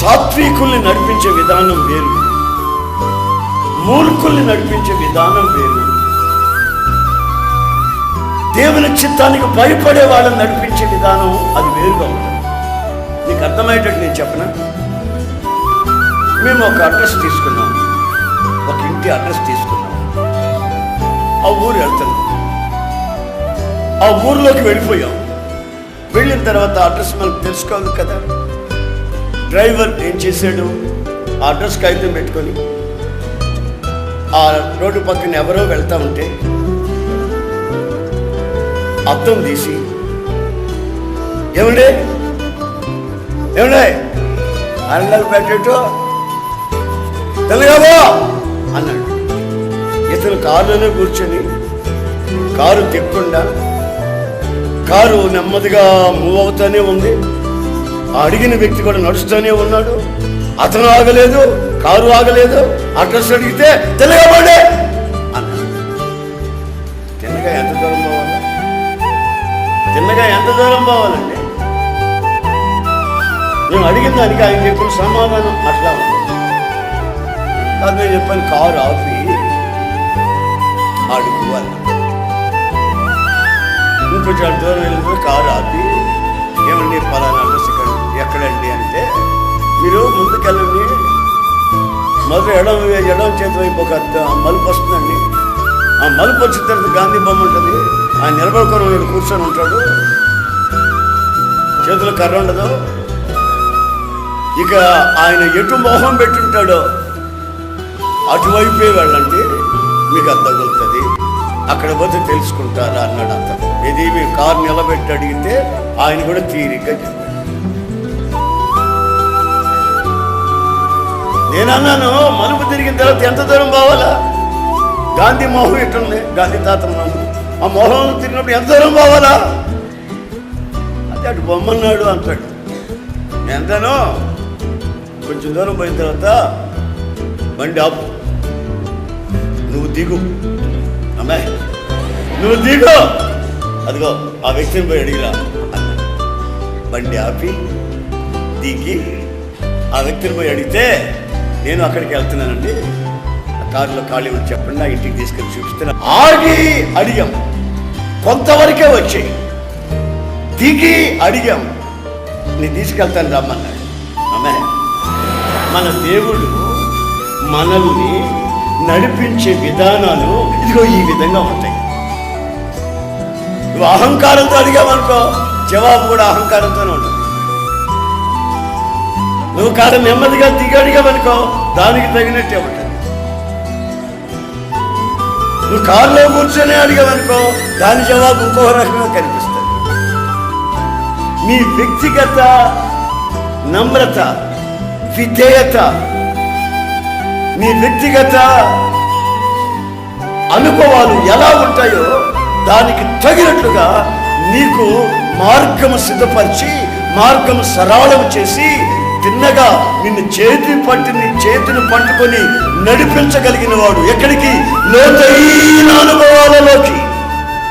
సాత్వికుల్ని నడిపించే విధానం వేరు. మూర్ఖుల్ని నడిపించే విధానం వేరు. దేవుని చిత్తానికి భయపడే వాళ్ళని నడిపించే విధానం అది వేరుగా ఉంటుంది. నీకు అర్థమయ్యేటట్టు నేను చెప్పనా? మేము ఒక అడ్రస్ తీసుకున్నాం. ఒక ఇంటి అడ్రస్ తీసుకున్నాం. ఆ ఊరు వెళ్తున్నాం. ఆ ఊర్లోకి వెళ్ళిపోయాం. వెళ్ళిన తర్వాత అడ్రస్ మనకు తెలుసుకోవాలి కదా? డ్రైవర్ ఏం చేశాడు? ఆ అడ్రస్ కాగితం పెట్టుకొని ఆ రోడ్డు పక్కన ఎవరో వెళ్తా ఉంటే అద్దం తీసి ఏమండే? ఏమండే? అన్నలు పెట్టేట్టు తెలుగాబో అన్నాడు. ఇతను కారులోనే కూర్చొని కారు తిప్పకుండా కారు నెమ్మదిగా మూవ్ అవుతానే ఉంది. ఆ అడిగిన వ్యక్తి కూడా నడుస్తూనే ఉన్నాడు. అతను ఆగలేదు కారు ఆగలేదు అడ్రస్ అడిగితే తెలియబడే అన్నాడు. తిన్నగా ఎంత దూరం పోవాలి? తిన్నగా ఎంత దూరం పోవాలండి? నేను అడిగిన దానికి ఆయన చెప్పిన సమాధానం అట్లా ఉంది. అది నేను చెప్పాను కారు ఆపి అడుగు అన్న ఇంకొంచెం దూరం వెళ్ళిపోయి కారు ఆపి ఏమండి పలానా అడ్రస్ మొదలు ఎడవ ఎడవ చేతి వైపు ఒక ఆ మలుపు వస్తుందండి. ఆ మలుపు వచ్చిన తర్వాత గాంధీ బొమ్మ ఉంటుంది. ఆయన నిలబడుకొని ఉన్నాడు కూర్చొని ఉంటాడు. చేతిలో కర్ర ఉండదు. ఇక ఆయన ఎటు మొహం పెట్టుంటాడో అటువైపే వెళ్ళండి. మీకు అంత తగులుతుంది అక్కడ పోతే తెలుసుకుంటారా అన్నాడు అంత ఇది మీ కారు నిలబెట్టి అడిగితే ఆయన కూడా తీరిగ్గా చెప్పారు నేను అన్నాను మలుపు తిరిగిన తర్వాత ఎంత దూరం పోవాలా? గాంధీ మోహం ఎట్టుంది? గాంధీ తాత మోహం. ఆ మోహం తిరిగినప్పుడు ఎంత దూరం పోవాలా? అదే అటు బొమ్మన్నాడు అంటాడు. ఎంతనో? కొంచెం దూరం పోయిన తర్వాత బండి ఆపు. నువ్వు దిగు. అమ్మాయి నువ్వు దిగు. అదిగో ఆ వ్యక్తిని పోయి అడిగిరా. బండి ఆపి దిగి ఆ వ్యక్తిని పోయి అడిగితే నేను అక్కడికి వెళ్తున్నానండి. కారులో ఖాళీ ఉంది చెప్పండి నా ఇంటికి తీసుకెళ్ళి చూపిస్తాను. ఆగి అడిగాం. కొంతవరకే వచ్చాయి. దిగి అడిగాం. నేను తీసుకెళ్తాను రమ్మన్నాడు అమ్మే మన దేవుడు మనల్ని నడిపించే విధానాలు ఇదిగో ఈ విధంగా ఉంటాయి. నువ్వు అహంకారంతో అడిగామనుకో జవాబు కూడా అహంకారంతోనే ఉంటుంది. నువ్వు కాడ నెమ్మదిగా దిగి అనుకో దానికి తగినట్టే ఉంటుంది. నువ్వు కారులో కూర్చొని అడిగావనుకో దాని జవాబు ఇంకో రకంగా కనిపిస్తుంది. నీ వ్యక్తిగత నమ్రత విధేయత నీ వ్యక్తిగత అనుభవాలు ఎలా ఉంటాయో దానికి తగినట్లుగా నీకు మార్గము సిద్ధపరిచి మార్గము సరళం చేసి తిన్నగా నిన్ను చేతి పట్టి నీ చేతిని పట్టుకొని నడిపించగలిగిన వాడు ఎక్కడికి? లోతైన అనుభవాలలోకి.